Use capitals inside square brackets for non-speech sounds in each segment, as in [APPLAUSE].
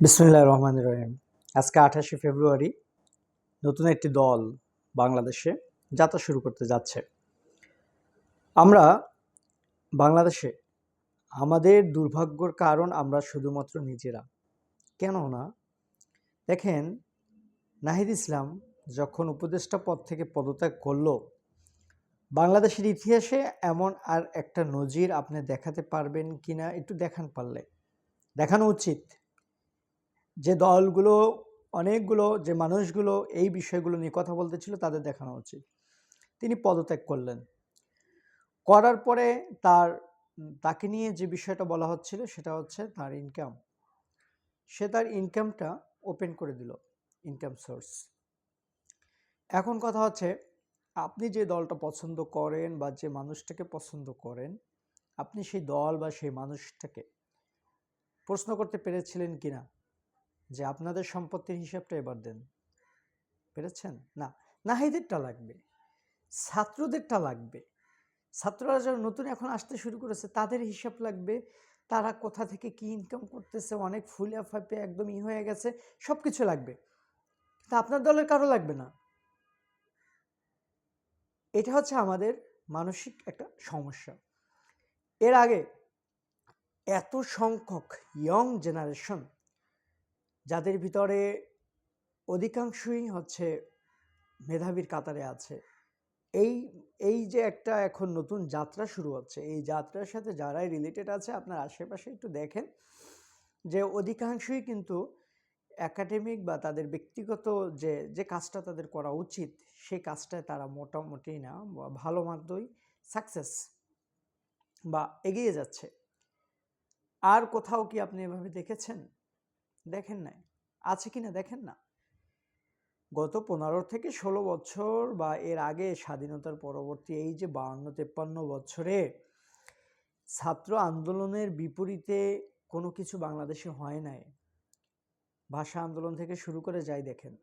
বিসমুল্লাহ রহমান রহিম। আজকে আঠাশে ফেব্রুয়ারি, নতুন একটি দল বাংলাদেশে যাত্রা শুরু করতে যাচ্ছে। আমরা বাংলাদেশে, আমাদের দুর্ভাগ্যর কারণ আমরা শুধুমাত্র নিজেরা। কেননা, দেখেন, নাহিদ ইসলাম যখন উপদেষ্টা পদ থেকে পদত্যাগ করল, বাংলাদেশের ইতিহাসে এমন আর একটা নজির আপনি দেখাতে পারবেন কিনা একটু দেখান পারলে। দেখানো উচিত। যে দলগুলো, অনেকগুলো, যে মানুষগুলো এই বিষয়গুলো নিয়ে কথা বলতেছিল তাদের দেখানো উচিত। তিনি পদত্যাগ করলেন। করার পরে তার, তাকে নিয়ে যে বিষয়টা বলা হচ্ছিল সেটা হচ্ছে তার ইনকাম সে তার ইনকামটা ওপেন করে দিল ইনকাম সোর্স এখন কথা হচ্ছে, আপনি যে দলটা পছন্দ করেন বা যে মানুষটাকে পছন্দ করেন, আপনি সেই দল বা সেই মানুষটাকে প্রশ্ন করতে পেরেছিলেন কিনা? যে আপনাদের সম্পত্তির হিসাবটা এবার দেন। পেরেছেন? না। নাহিদেরটা লাগবে। ছাত্রদেরটা লাগবে। ছাত্ররা যারা নতুন এখন আসতে শুরু করেছে, তাদের হিসাব লাগবে। তারা কোথা থেকে কি ইনকাম করতেছে, অনেক ফুলে ফাঁপে একদম ই হয়ে গেছে সব কিছু লাগবে। তা আপনার দলের কারও লাগবে না। এটা হচ্ছে আমাদের মানসিক একটা সমস্যা। এর আগে এত সংখ্যক ইয়ং জেনারেশন যাদের ভিতরে অধিকাংশই হচ্ছে মেধাবীর কাতারে আছে। এই এই যে একটা এখন নতুন যাত্রা শুরু হচ্ছে, এই যাত্রার সাথে যারাই রিলেটেড আছে, আপনার আশেপাশে একটু দেখেন যে অধিকাংশই কিন্তু একাডেমিক বা তাদের ব্যক্তিগত যে যে কাজটা তাদের করা উচিত, সেই কাজটায় তারা মোটামুটি না ভালো মাত্রই সাকসেস বা এগিয়ে যাচ্ছে। আর কোথাও কি আপনি এভাবে দেখেছেন? দেখেন নাই? আছে কিনা দেখেন না? গত পনেরো থেকে ষোলো বছর বা এর আগে স্বাধীনতার পরবর্তী এই যে বাহান্ন তেপ্পান্ন বছরে ছাত্র আন্দোলনের বিপরীতে কোনো কিছু বাংলাদেশে হয় নাই। ভাষা আন্দোলন থেকে শুরু করে যাই দেখেন।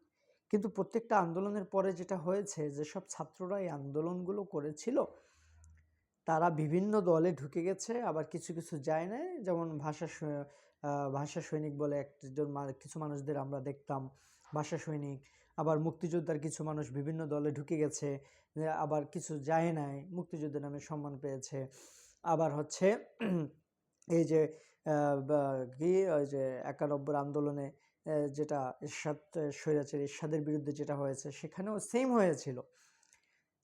কিন্তু প্রত্যেকটা আন্দোলনের পরে যেটা হয়েছে যেসব ছাত্ররা এই আন্দোলনগুলো করেছিল তারা বিভিন্ন দলে ঢুকে গেছে, আবার কিছু কিছু যায় নাই। যেমন ভাষা ভাষা সৈনিক বলে একজন কিছু মানুষদের আমরা দেখতাম, ভাষা সৈনিক। আবার মুক্তিযোদ্ধার কিছু মানুষ বিভিন্ন দলে ঢুকে গেছে আবার কিছু যায় নাই, মুক্তিযুদ্ধের নামে সম্মান পেয়েছে। আবার হচ্ছে [CLEARS THROAT] এই যে কি, ওই যে একানব্বর আন্দোলনে যেটা এরশাদ স্বৈরাচার এরশাদের বিরুদ্ধে যেটা হয়েছে, সেখানেও সেম হয়েছিল।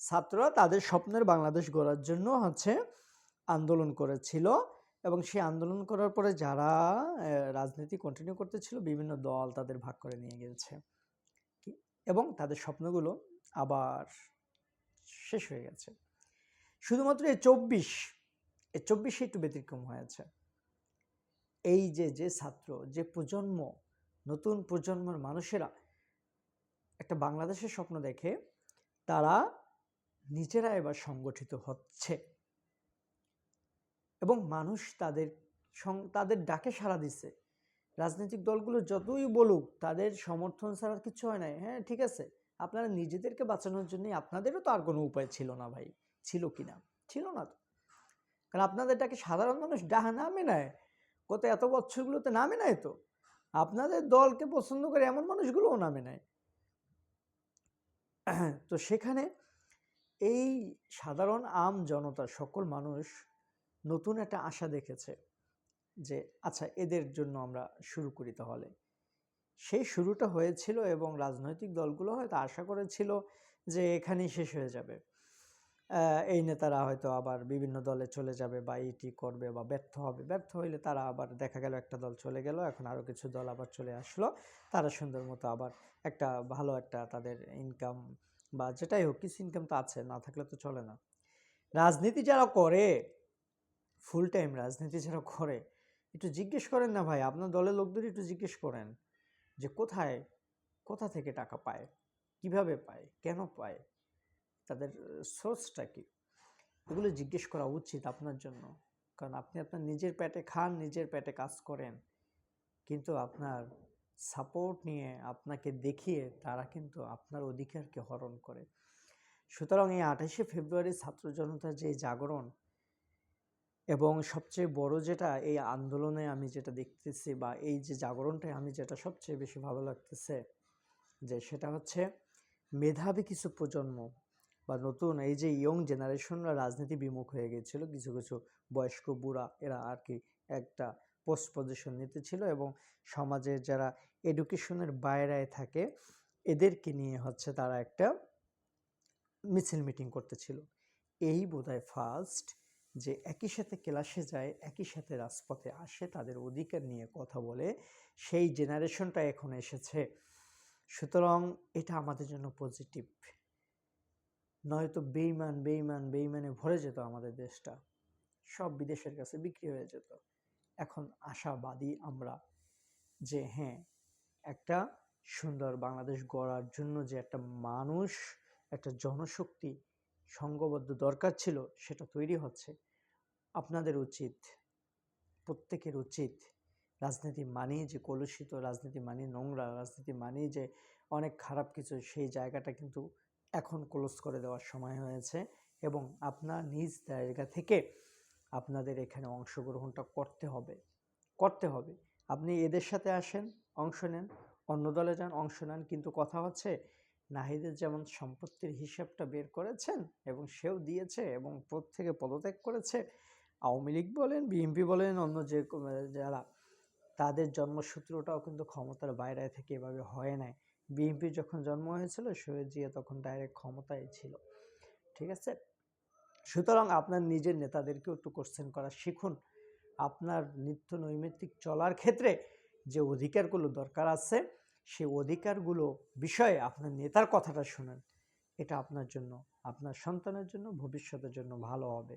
ছাত্ররা তাদের স্বপ্নের বাংলাদেশ গড়ার জন্য হচ্ছে আন্দোলন করেছিল এবং সেই আন্দোলন করার পরে যারা রাজনীতি কন্টিনিউ করতেছিল, বিভিন্ন দল তাদের ভাগ করে নিয়ে গেছে এবং তাদের স্বপ্নগুলো আবার শেষ হয়ে গেছে। শুধুমাত্র এই চব্বিশ এই চব্বিশে একটু ব্যতিক্রম হয়েছে। এই যে যে ছাত্র, যে প্রজন্ম, নতুন প্রজন্মের মানুষেরা একটা বাংলাদেশের স্বপ্ন দেখে, তারা নিজেরা এবার সংগঠিত হচ্ছে। এবং মানুষ তাদের তাদের ডাকে সাড়া দিচ্ছে। রাজনৈতিক দলগুলো যতই বলুক, তাদের সমর্থন ছাড়া কিছু হয় নাই। হ্যাঁ ঠিক আছে, আপনারা নিজেদেরকে বাঁচানোর জন্য আপনাদেরও তো আর কোনো উপায় ছিল না ভাই, ছিল কি না? ছিল না তো। কারণ আপনাদের ডাকে সাধারণ মানুষ ডাহা নামে নেয় গত এত বছরগুলোতে নামে নেয় তো। আপনাদের দলকে পছন্দ করে এমন মানুষগুলোও নামে নেয় তো সেখানে এই সাধারণ আম জনতা সকল মানুষ নতুন একটা আশা দেখেছে যে আচ্ছা এদের জন্য আমরা শুরু করি তাহলে। সেই শুরুটা হয়েছিল এবং রাজনৈতিক দলগুলো হয়তো আশা করেছিল যে, এখানেই শেষ হয়ে যাবে। এই নেতারা হয়তো আবার বিভিন্ন দলে চলে যাবে বা এইটি করবে বা ব্যর্থ হবে। ব্যর্থ হইলে তারা আবার দেখা গেল একটা দল চলে গেল, এখন আরও কিছু দল আবার চলে আসলো। তারা সুন্দর মতো আবার একটা ভালো একটা তাদের ইনকাম বা যেটাই হোক কিছু ইনকাম তো আছে, না থাকলে তো চলে না। রাজনীতি যারা করে ফুল টাইম রাজনীতি যারা করে, একটু জিজ্ঞেস করেন না ভাই, আপনার দলের লোকদের একটু জিজ্ঞেস করেন যে কোথায়, কোথা থেকে টাকা পায়, কীভাবে পায়, কেন পায়, তাদের সোর্সটা কি? এগুলো জিজ্ঞেস করা উচিত আপনার জন্য। কারণ আপনি আপনার নিজের পেটে খান, নিজের পেটে কাজ করেন, কিন্তু আপনার সাপোর্ট নিয়ে আপনাকে দেখিয়ে তারা কিন্তু আপনার অধিকারকে হরণ করে। সুতরাং এই আঠাশে ফেব্রুয়ারি ছাত্র জনতার যে জাগরণ এবং সবচেয়ে বড় যেটা এই আন্দোলনে আমি যেটা দেখতেছি বা এই যে জাগরণটায় আমি যেটা সবচেয়ে বেশি ভালো লাগতেছে যে সেটা হচ্ছে মেধাবী কিছু প্রজন্ম বা নতুন এই যে ইয়ং জেনারেশনরা রাজনীতি বিমুখ হয়ে গিয়েছিল কিছু কিছু বয়স্ক বুড়া এরা আর কি একটা পোস্ট পজিশন নিতে ছিল এবং সমাজের যারা এডুকেশনের বাইরায় থাকে, এদেরকে নিয়ে হচ্ছে তারা একটা মিছিল মিটিং করতেছিল এই বোধহয় ফার্স্ট যে একই সাথে ক্লাসে যায়, একই সাথে রাজপথে আসে, তাদের অধিকার নিয়ে কথা বলে, সেই জেনারেশনটা এখন এসেছে। সুতরাং এটা আমাদের জন্য পজিটিভ নয়তো বেইমান বেইমান বেইমানে ভরে যেত আমাদের দেশটা। সব বিদেশের কাছে বিক্রি হয়ে যেত। এখন আশাবাদী আমরা যে হ্যাঁ একটা সুন্দর বাংলাদেশ গড়ার জন্য যে একটা মানুষ, একটা জনশক্তি সংঘবদ্ধ দরকার ছিল, সেটা তৈরি হচ্ছে। আপনাদের উচিত, প্রত্যেকের উচিত রাজনীতি মানেই যে কলুষিত, রাজনীতি মানেই নোংরা, রাজনীতি মানেই যে অনেক খারাপ কিছু, সেই জায়গাটা কিন্তু এখন ক্লোজ করে দেওয়ার সময় হয়েছে এবং আপনার নিজ জায়গা থেকে আপনাদের এখানে অংশগ্রহণটা করতে হবে করতে হবে। আপনি এদের সাথে আসেন, অংশ নেন, অন্য দলে যান, অংশ নেন, কিন্তু কথা হচ্ছে নাহিদের যেমন সম্পত্তির হিসাবটা বের করেছেন এবং সেও দিয়েছে এবং পদ থেকে পদত্যাগ করেছে, আওয়ামী লীগ বলেন, বিএনপি বলেন, অন্য যে যারা, তাদের জন্মসূত্রটাও কিন্তু ক্ষমতার বাইরে থেকে এভাবে হয় নাই। বিএনপি যখন জন্ম হয়েছিল, শহীদ জিয়া তখন ডাইরেক্ট ক্ষমতায় ছিল। ঠিক আছে? সুতরাং আপনার নিজের নেতাদেরকেও একটু কোশ্চেন করা শিখুন। আপনার নিত্য নৈমিত্তিক চলার ক্ষেত্রে যে অধিকারগুলো দরকার আছে, সেই অধিকারগুলো বিষয়ে আপনার নেতার কথাটা শুনেন। এটা আপনার জন্য, আপনার সন্তানের জন্য, ভবিষ্যতের জন্য ভালো হবে।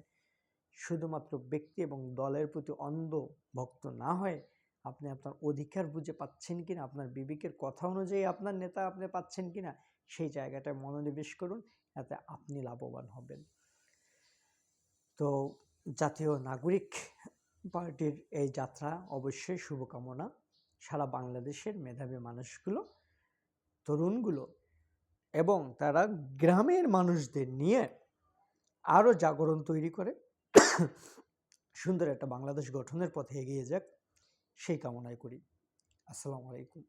শুধুমাত্র ব্যক্তি এবং দলের প্রতি অন্ধ ভক্ত না হয়ে আপনি আপনার অধিকার বুঝে পাচ্ছেন কিনা, আপনার বিবেকের কথা অনুযায়ী আপনার নেতা আপনি পাচ্ছেন কিনা, সেই জায়গাটায় মনোনিবেশ করুন, এতে আপনি লাভবান হবেন। তো জাতীয় নাগরিক পার্টির এই যাত্রা অবশ্যই শুভকামনা। সারা বাংলাদেশের মেধাবী মানুষগুলো, তরুণগুলো এবং তারা গ্রামের মানুষদের নিয়ে আরও জাগরণ তৈরি করে। সুন্দর একটা বাংলাদেশ গঠনের পথে এগিয়ে যাক, সেই কামনাই করি। আসসালামু আলাইকুম।